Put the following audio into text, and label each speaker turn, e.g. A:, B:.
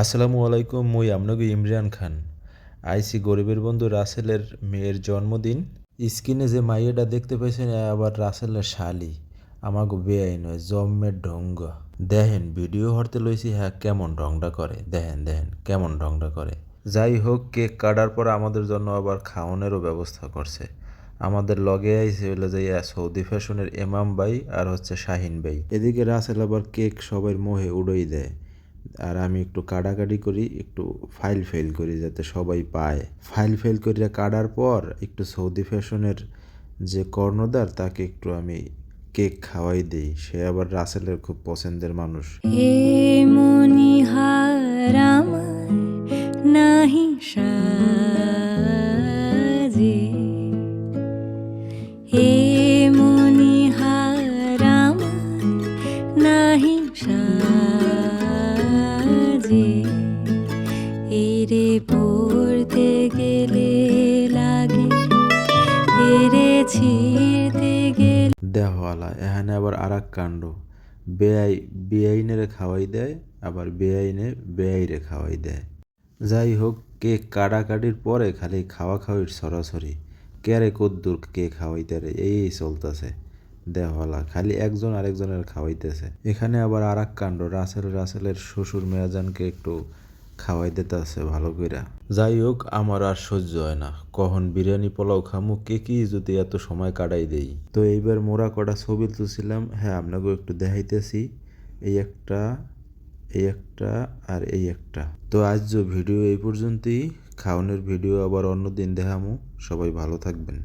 A: আসসালামু আলাইকুম, মুই আমনগি ইমরান খান। আইসি গরিবের বন্ধু রাসেলের মেয়ের জন্মদিন। স্ক্রিনে যে মাইয়াটা দেখতে পেয়েছেন এ আবার রাসেলের শালি। আমাকে বেআই নয় জম্মের ঢঙ্গ দেখেন, ভিডিও হরতে লইছি হ্যাঁ কেমন ঢংটা করে। দেখেন দেখেন, কেমন ঢংটা করে। যাই হোক, কেক কাটার পর আমাদের জন্য আবার খাওয়ানোরও ব্যবস্থা করছে। আমাদের লগে আইসে হইল যে সৌদি ফ্যাশনের এমাম ভাই আর হচ্ছে শাহিন ভাই। এদিকে রাসেল আবার কেক সবার মোহে উড়োই দেয়। আর আমি একটু কাটাকাটি করি, একটু ফাইল ফেল করি যাতে সবাই পায়। ফাইল ফেল করিয়া কাটার পর একটু সৌদি ফ্যাশনের যে কর্ণধার, তাকে একটু আমি কেক খাওয়াই দিই। সে আবার রাসেলের খুব পছন্দের মানুষ।
B: নাহি সাজে। হে মনিহার আমার নাহি সাজে। এরে পড়তে গেলে লাগে এরে ছিঁড়তে গেলে।
A: দেহওয়ালা, এখানে আবার আর এক কাণ্ড। বেআই বেআইনেরে খাওয়াই দেয়, আবার বেআইনে বেআইরে খাওয়াই দেয়। যাই হোক কেক কাটাকাটির পরে খালি খাওয়া খাওয়ির সরাসরি। কেরে কদ্দুর কে খাওয়াইতে রে? এই চলতেছে। দেহওয়ালা, খালি একজন আরেকজনের খাওয়াইতেছে। এখানে আবার আর এক কাণ্ড। রাসেল রাসেলের শ্বশুর মেয়াজানকে একটু খাওয়াই দিতে আছে ভালো কইরা। যাই হোক আমার আর সহ্য হয় না। কখন বিরিয়ানি পোলাও খামু কে কি যদি এত সময় কাটাই দেই। তো এইবার মোরা কটা ছবি তুলছিলাম হ্যাঁ আপনাকে একটু দেখাইতেছি। এই একটা এই একটা আর এই একটা। তো আজ যে ভিডিও এই পর্যন্তই। খাওয়ানোর ভিডিও আবার অন্য দিন দেখামু। সবাই ভালো থাকবেন।